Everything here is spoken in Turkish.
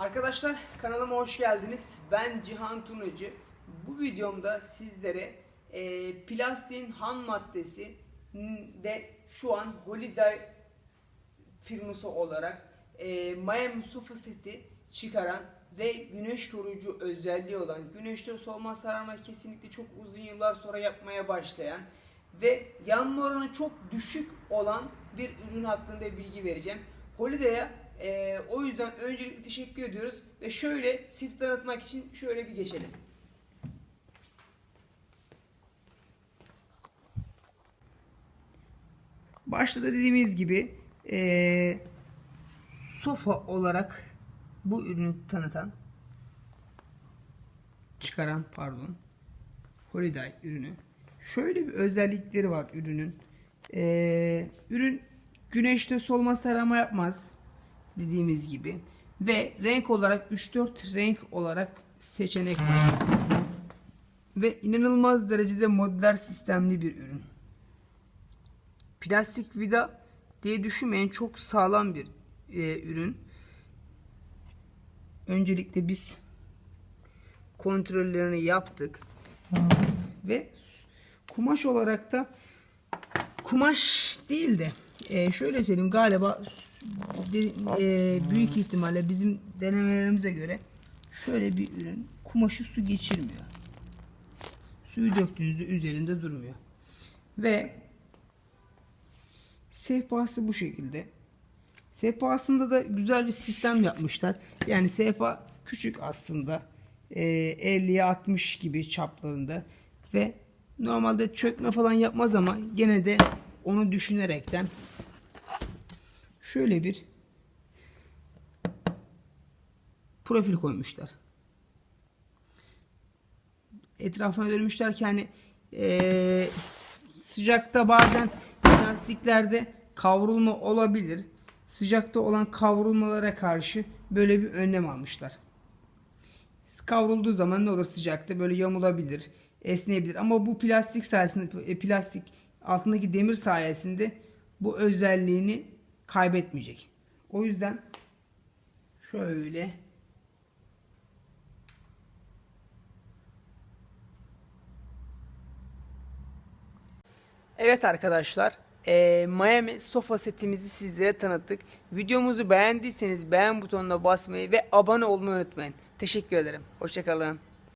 Arkadaşlar kanalıma hoş geldiniz. Ben Cihan Tunacı. Bu videomda sizlere e, plastiğin ham maddesi de şu an Holiday firması olarak e, Miami seti çıkaran ve güneş koruyucu özelliği olan güneşte solma sararma kesinlikle çok uzun yıllar sonra yapmaya başlayan ve yanma oranı çok düşük olan bir ürün hakkında bilgi vereceğim. Holiday'a e, o yüzden öncelikle teşekkür ediyoruz ve şöyle site tanıtmak için şöyle bir geçelim. Başta da dediğimiz gibi eee, sofa olarak bu ürünü tanıtan çıkaran pardon Holiday ürünü. Şöyle bir özellikleri var ürünün. Eee, ürün güneşte solma sarama yapmaz dediğimiz gibi ve renk olarak 3-4 renk olarak seçenek var. Ve inanılmaz derecede modüler sistemli bir ürün plastik vida diye düşünmeyin çok sağlam bir e, ürün. Öncelikle biz kontrollerini yaptık ve kumaş olarak da kumaş değil de e, şöyle söyleyeyim galiba de- e, büyük ihtimalle bizim denemelerimize göre şöyle bir ürün kumaşı su geçirmiyor. Suyu döktüğünüzde üzerinde durmuyor. Ve Sehpası bu şekilde. Sehpasında da güzel bir sistem yapmışlar. Yani sehpa küçük aslında. Ee, 50'ye 60 gibi çaplarında. Ve normalde çökme falan yapmaz ama gene de onu düşünerekten şöyle bir profil koymuşlar. Etrafına dönmüşler ki hani ee, sıcakta bazen plastiklerde kavrulma olabilir. Sıcakta olan kavrulmalara karşı böyle bir önlem almışlar. Kavrulduğu zaman ne olur sıcakta böyle yamulabilir, esneyebilir. Ama bu plastik sayesinde e, plastik altındaki demir sayesinde bu özelliğini kaybetmeyecek. O yüzden şöyle Evet arkadaşlar, eee, Miami sofa setimizi sizlere tanıttık. Videomuzu beğendiyseniz beğen butonuna basmayı ve abone olmayı unutmayın. Teşekkür ederim. Hoşçakalın.